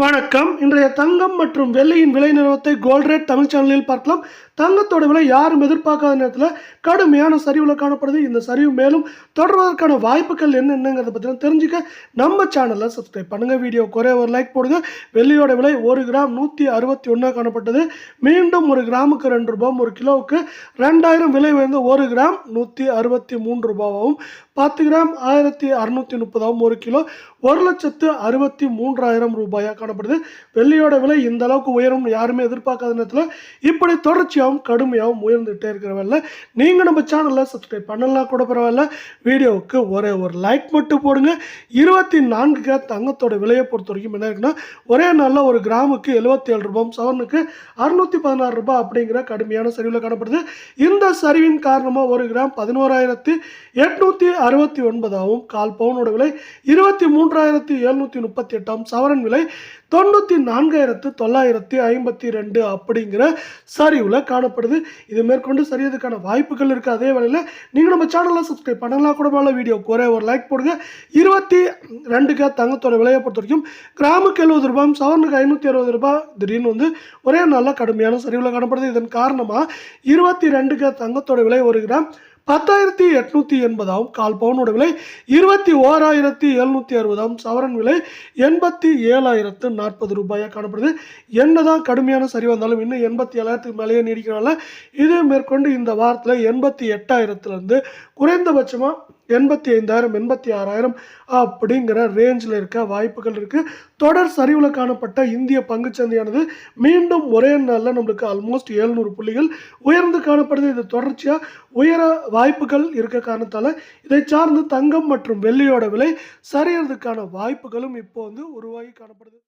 வணக்கம். இன்றைய தங்கம் மற்றும் வெள்ளியின் விலை நிறுவனத்தை கோல்ட் ரேட் தமிழ் சேனலில் பார்க்கலாம். தங்கத்தோட விலை யாரும் எதிர்பார்க்காத நேரத்தில் கடுமையான சரிவில் காணப்படுது. இந்த சரிவு மேலும் தொடர்வதற்கான வாய்ப்புகள் என்னென்னங்கிறத பற்றி தெரிஞ்சுக்க நம்ம சேனலை சப்ஸ்கிரைப் பண்ணுங்கள் வீடியோ குறைய ஒரு லைக் போடுங்க. வெள்ளியோட விலை ஒரு கிராம் நூற்றி அறுபத்தி ஒன்றா காணப்பட்டது. மீண்டும் ஒரு கிராமுக்கு ரெண்டு ரூபாயும் ஒரு கிலோவுக்கு ரெண்டாயிரம் விலை உயர்ந்த ஒரு கிராம் நூற்றி அறுபத்தி மூன்று ரூபாவும் பத்து கிராம் ஆயிரத்தி அறுநூற்றி முப்பதாகவும் ஒரு கிலோ ஒரு லட்சத்து அறுபத்தி மூன்றாயிரம் ரூபாயாக காணப்படுது. வெள்ளியோட விலை இந்த அளவுக்கு உயரும் யாருமே எதிர்பார்க்காத நேரத்தில் இப்படி தொடர்ச்சியாகவும் கடுமையாகவும் உயர்ந்துகிட்டே இருக்கிற வேலை நீங்கள் நம்ம சேனலில் சப்ஸ்கிரைப் பண்ணலாம் கூட பரவாயில்ல. வீடியோவுக்கு ஒரே ஒரு லைக் மட்டும் போடுங்க. இருபத்தி நான்கு தங்கத்தோட விலையை பொறுத்த வரைக்கும் என்ன இருக்குன்னா ஒரே நாளில் ஒரு கிராமுக்கு எழுபத்தி ஏழு ரூபாயும் சவரனுக்கு அறுநூத்தி பதினாறு ரூபாய் அப்படிங்கிற கடுமையான சரிவில் காணப்படுது. இந்த சரிவின் காரணமாக ஒரு கிராம் பதினோராயிரத்தி எட்நூற்றி அறுபத்தி ஒன்பதாகவும் கால் பவுனோட விலை இருபத்தி மூன்றாயிரத்தி எழுநூற்றி முப்பத்தி எட்டாம் சவரன் விலை தொண்ணூற்றி நான்காயிரத்து தொள்ளாயிரத்தி ஐம்பத்தி ரெண்டு அப்படிங்கிற சரிவில் காணப்படுது. இது மேற்கொண்டு சரியதுக்கான வாய்ப்புகள் இருக்குது அதே வேளையில் நீங்கள் நம்ம சேனலை சப்ஸ்கிரைப் பண்ணலாம் கூட மேலே வீடியோ ஒரே ஒரு லைக் போடுங்க. இருபத்தி ரெண்டுக்கு தங்கத்தோட விலையை பொறுத்த வரைக்கும் கிராமுக்கு எழுபது ரூபாயும் சவரனுக்கு ஐநூற்றி அறுபது ரூபாய் திடீர்னு வந்து ஒரே நல்ல கடுமையான சரிவில் காணப்படுது. இதன் காரணமாக இருபத்தி ரெண்டுக்கு தங்கத்தோட விலை ஒரு கிராம் பத்தாயிரத்தி எட்நூற்றி எண்பதாகவும் கால் பவுனோட விலை இருபத்தி ஓராயிரத்தி எழுநூற்றி அறுபதாம் சவரன் விலை எண்பத்தி ஏழாயிரத்து நாற்பது ரூபாயாக காணப்படுது. என்னதான் கடுமையான சரி வந்தாலும் இன்னும் எண்பத்தி ஏழாயிரத்துக்கு மேலேயே நீடிக்கிறனால இது மேற்கொண்டு இந்த வாரத்தில் எண்பத்தி எட்டாயிரத்துலேருந்து குறைந்தபட்சமாக எண்பத்தி ஐந்தாயிரம் எண்பத்தி ஆறாயிரம் அப்படிங்கிற ரேஞ்சில் இருக்க வாய்ப்புகள் இருக்குது தொடர் சரிவில் காணப்பட்ட இந்திய பங்குச்சந்தையானது மீண்டும் ஒரே நாளில் நம்மளுக்கு ஆல்மோஸ்ட் ஏழ்நூறு புள்ளிகள் உயர்ந்து காணப்படுது. இது தொடர்ச்சியாக உயர வாய்ப்புகள் இருக்க காரணத்தால் இதை சார்ந்து தங்கம் மற்றும் வெள்ளியோட விலை சரியறதுக்கான வாய்ப்புகளும் இப்போ வந்து உருவாகி காணப்படுது.